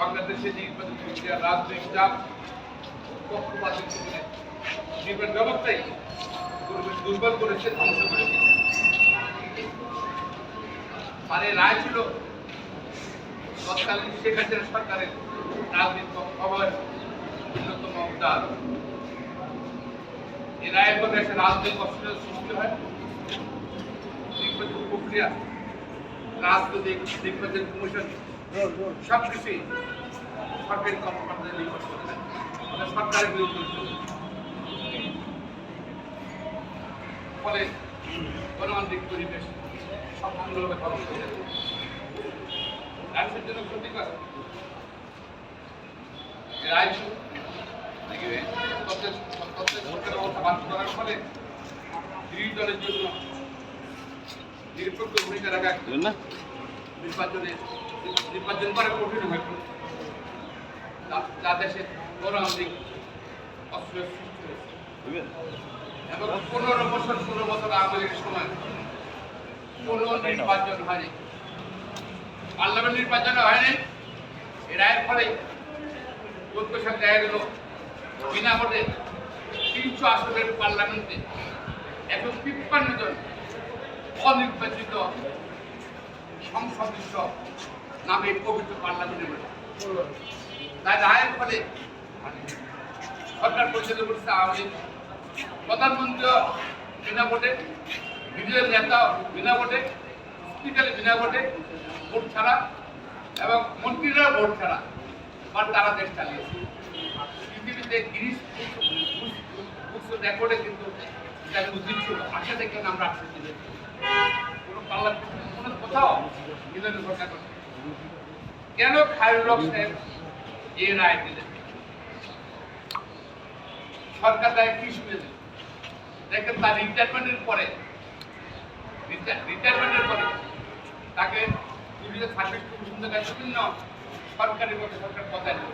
বাংলাদেশে নির্বাচন প্রক্রিয়া রাজনৈতিক চাপ পক্ষপাতিক নির্বাচন ব্যবস্থাই দুর্বল করেছে ধ্বংস করেছে মানে রায় ছিল তৎকালীন শেখ হাসিনা সরকারের রাজনীতি খবর অন্যতম উদাহরণ এই রায়ের ফলে একটা রাজনৈতিক অস্থিরতা সৃষ্টি হয় নির্বাচন প্রক্রিয়া রাজনৈতিক নির্বাচন কমিশন সব কিছুই সরকারি কর্মকর্তাদের নির্ভর করে। মানে সরকারের বিরুদ্ধে ফলে গণতান্ত্রিক পরিবেশ সম্পূর্ণভাবে ধ্বংস হয়ে যাবে রাষ্ট্রের জন্য ক্ষতিকর করার ফলে বিরোধী দলের জন্য নিরপেক্ষ ভূমিকা রাখা না? নির্বাচনে করা কঠিন হয়ে পড়ে যা- যা দেশে গণতান্ত্রিক অস্ত্রের সৃষ্টি হয়েছে। এবং পনেরো বছর ষোলো বছর আগের সময় কোনো নির্বাচন হয়নি। পার্লামেন্ট নির্বাচন হয়নি। এ রায়ের ফলে চোদ্দ সাল দেখা গেল। বিনা ভোটে তিনশো আসনের পার্লামেন্টে একশো তিপ্পান্ন জন অনির্বাচিত সংসদস্য নামে পবিত্র পার্লামেন্টে বসে তাই রায়ের ফলে সরকার পরিচালিত করছে আওয়ামী লীগ। প্রধানমন্ত্রী বিনা ভোটে বিরোধী নেতা বিনা ভোটে, স্পিকার বিনা ভোটে ভোট ছাড়া এবং মন্ত্রীরা ভোট ছাড়া বা তারা দেশ চালিয়েছে। পৃথিবীতে গিরিশ রেকর্ডে কিন্তু এটা উচিত ছিল আশা থেকে আমরা আসতে কোনো পার্লামেন্ট কোনো কোথাও ঘটনা ঘটে কেন খায়রুল হক সাহেব এই রায় দিলেন? সরকার তাকে কি শুনেছে? দেখেন তার রিটায়ারমেন্টের পরে রিটায়ারমেন্টের পরে তাকে বিভিন্ন সার্ভিস কমিশন থেকে বিভিন্ন সরকারি পদে সরকার করেছে।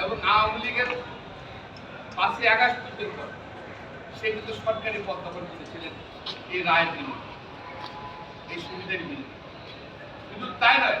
এবং আওয়ামী লীগের পাঁচই আগস্ট পর্যন্ত সে কিন্তু সরকারি পদ দখল করেছিলেন এই রায়ের বিরুদ্ধে। এই সুবিধার বিরুদ্ধে। কিন্তু তাই নয়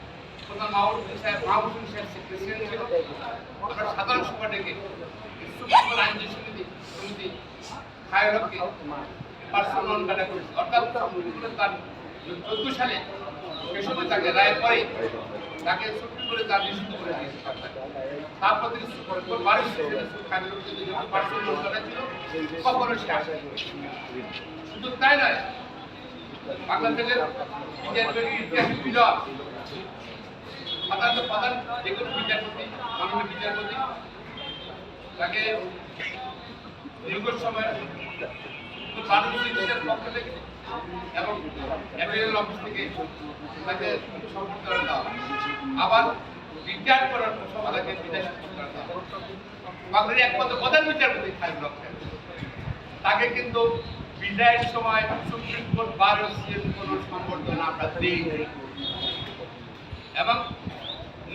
প্রধান মাহবুব সাহেব মাহবুব সাহেব প্রেসিডেন্ট ছিল। আমরা সাধারণ সভা ডেকে সুপ্রিম কোর্ট সমিতি সমিতি খায়রকে পার্সোনাল নন কাটা করেছে। অর্থাৎ তার চোদ্দ সালে সে সময় তাকে রায় পরে তাকে সুপ্রিম কোর্টে তার নিষিদ্ধ করে দিয়েছে তারপর তিনি সুপ্রিম কোর্ট বাড়ি খায়রকে যদি পার্সোনাল নন কাটা ছিল, কখনো সে আসেনি। শুধু তাই নয়, বাংলাদেশের বিচারপতি ইতিহাসের বিজয় প্রধান যে কোনো বিচারপতি, মাননীয় বিচারপতি, তাকে নিয়োগ দীর্ঘ সময় বারুণ পক্ষ থেকে এবং এমএলএ অফিস থেকে তাকে সম্পর্ক আবার রিটায়ার করার সমাজকে বিদায় সম্পর্ক বাংলাদেশের একমাত্র প্রধান বিচারপতি খালেদ রক্ষা তাকে কিন্তু বিদায়ের সময় সুপ্রিম কোর্ট বার কোনো সম্বর্ধনা আমরা এবং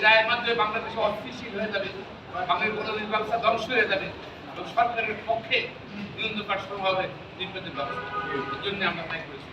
এই রায়ের মাধ্যমে বাংলাদেশ অস্থিতিশীল হয়ে যাবে বাংলাদেশ গণতন্ত্র ব্যবস্থা ধ্বংস হয়ে যাবে এবং সরকারের পক্ষে নিয়ন্ত্রণ করা সম্ভব হবে, নির্বাচন ব্যবস্থা। এই জন্য আমরা তাই করেছি।